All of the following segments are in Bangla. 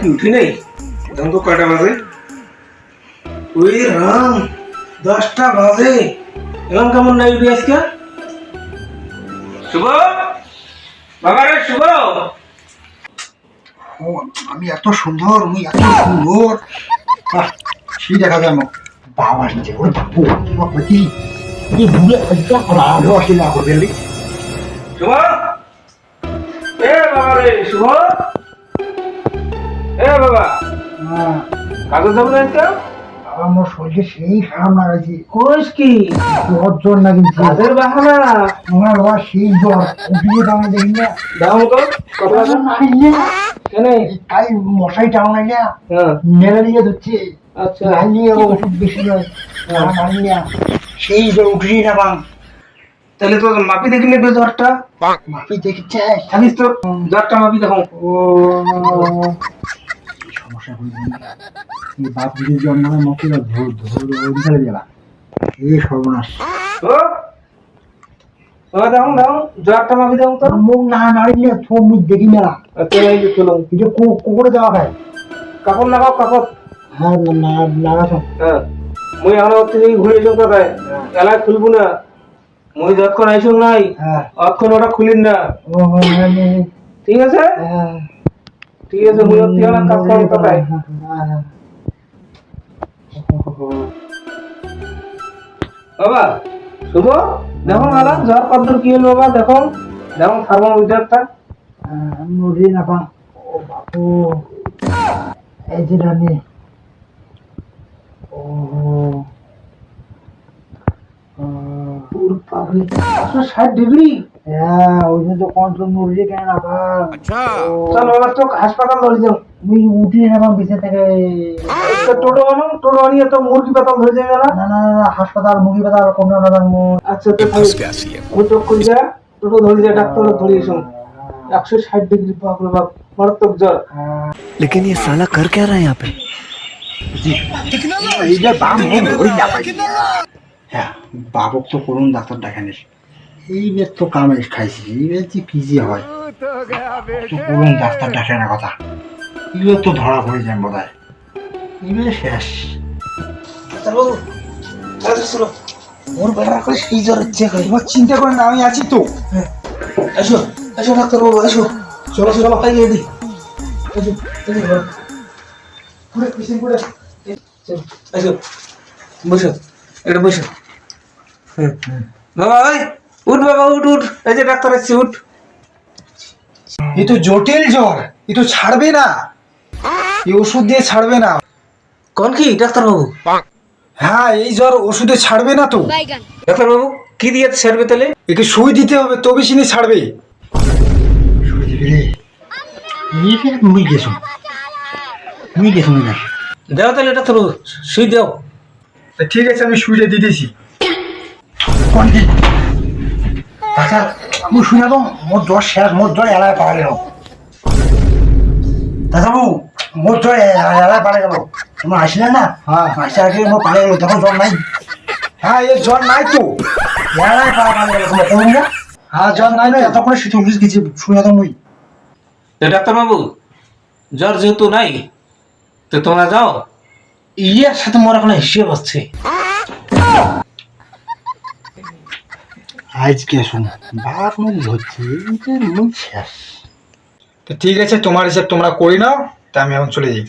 কি উঠি নেই? এখন তো কয়টা বাজে? ওই রাম দশটা বাজে। কেমন নাই উঠি আজকে? শুভ? বাবা রে শুভ? আমি এত সুন্দর মুই এত সুন্দর। সেই দেখা যায় আমার? বাবা নিজে ওরে বাপু বাবা কি? এই বুড়ে একটা রাগ আসে না করবে রে শুভ এ বাবা রে শুভ এ বাবা হ্যাঁ, কাগজ যাব না আজকে আমার শরীরে সেই খারাপ লাগাইছে। কোষ কি? জ্বর জ্বর লাগিয়েছে কাজের বাহানা। আমার বাবা সেই জ্বর। উঠিয়ে দাম দেখি না। দাম তো কত না। কেন? তাই মশাই টাও নাই না। হ্যাঁ। ধরছে। আচ্ছা। ওষুধ বেশি নয় মানি না। সেই জ্বর উঠিয়ে না বাং তাহলে তো মাপি দেখি নেবে জ্বরটা মাপি দেখছে জানিস তো জ্বরটা মাপি দেখো ও সমস্যা হয়ে এই বাপ যদি ধর ধর ফেলে দিলা এই সর্বনাশ ও ও দেখো দেখো জ্বরটা মাপি তো মুখ না নাড়িলে মুখ দেখি আচ্ছা এই যে কুকুরে দেওয়া খায় কাপড় লাগাও কাপড় হ্যাঁ না লাগাছ হ্যাঁ মুই থেকে ঘুরে কোথায় খুলবো না। মুই যতক্ষণ আইসো নাই হ্যাঁ। অক্ষণ ওটা খুলিন না। হ্যাঁ হ্যাঁ, ঠিক আছে? ঠিক আছে মুই ওর থেকে কাজ করব কোথায় বাবা শুভ? দেখো মালা জ্বর কদ্দূর কি হলো বাবা দেখো। দেখো থার্মোমিটারটা নদী না পান ও বাপু। এই যে রানী। ও ষাট ডিগ্রি হ্যাঁ ওই জন্য তো কন্ট্রোল নদী কেন না পান চল বাবা তো হাসপাতাল ধরে যাও মুই উঠি না পান বেঁচে থেকে তো টোটো আনো টোটো আনিয়ে তো মুরগি পাতাল ধরে যাবে না না না না হাসপাতাল মুগি পাতাল কমে না দাম আচ্ছা তো ওই তো কই যা টোটো ধরে যা ডাক্তার ধরে এসো একশো ষাট ডিগ্রি বাপরে বাপ মারাত্মক জ্বর लेकिन ये साला कर क्या रहा है यहाँ पे এই যে বাম হোক ধরি না পাই হ্যাঁ বাবক তো করুন ডাক্তার দেখানিস এই বেশ তো কামেশ খাইছি এই বেশ যে কি যে হয়। তো করুন ডাক্তার দেখে না কথা এইবার তো ধরা পড়ে যায় বোধ হয় এইবার শেষ। চলো আচ্ছা চলো ওর বেড়া করে সেই জ্বর হচ্ছে এবার চিন্তা করেন না আমি আছি তো। আসো আসো ডাক্তার বাবু আসো। চলো চলো। দিই ঘর। পুরো পিছন পুরো চলো, আসো। বসো। এটা বসো। বাবা ওই উঠ বাবা উঠ উঠ। এই যে ডাক্তার আসছে উঠ। এ তো জটিল জ্বর এ তো ছাড়বে না। এই ওষুধ দিয়ে ছাড়বে না। কোন কি ডাক্তার বাবু হ্যাঁ এই জ্বর ওষুধে ছাড়বে না তো। ডাক্তার বাবু কি দিয়ে সারবে তাহলে? একে সুই দিতে হবে তবে সিনি ছাড়বে। দাও তাহলে ডাক্তার বাবু সুই দাও। ঠিক আছে আমি সুইটা দিতেছি। আচ্ছা আমি শুনে তো মোর জ্বর শেষ মোর জ্বর এলাকায় পাওয়া গেল দাদাবু মোর জ্বর পাড়ে গেল তোমরা আসলে না? হ্যাঁ। আসলে আগে মোর পাড়ে গেল তখন জ্বর নাই। হ্যাঁ এই জ্বর নাই তো। এলাকায় পাড়া পাড়ে গেল তোমরা কেমন না হ্যাঁ জ্বর নাই না এতক্ষণে শীত উঠিস গেছি শুনে তো মুই। ডাক্তার বাবু জ্বর যেহেতু নাই তো তোমরা যাও। ইয়ের সাথে মোর এখন হিসেব আছে? আজকে শোন বাপ মুখ ধরছে মুখ শেষ। তো ঠিক আছে তোমার হিসাব তোমরা করি নাও তা আমি এখন চলে যাই।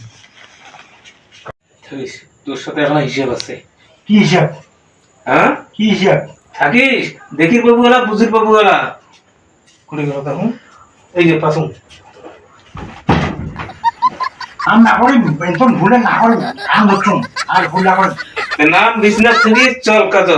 তোর সাথে এখন হিসেব আছে। কি হিসাব? হ্যাঁ? কি হিসাব? থাকিস দেখির বাবু গেলা বুঝির বাবু গেলা করে গেল তখন? এই যে পাসুন। আমি না করি একদম ভুলে না করি কাম ধরছুন আর ভুল না করি নাম বিজনেস থেকে চল কাজ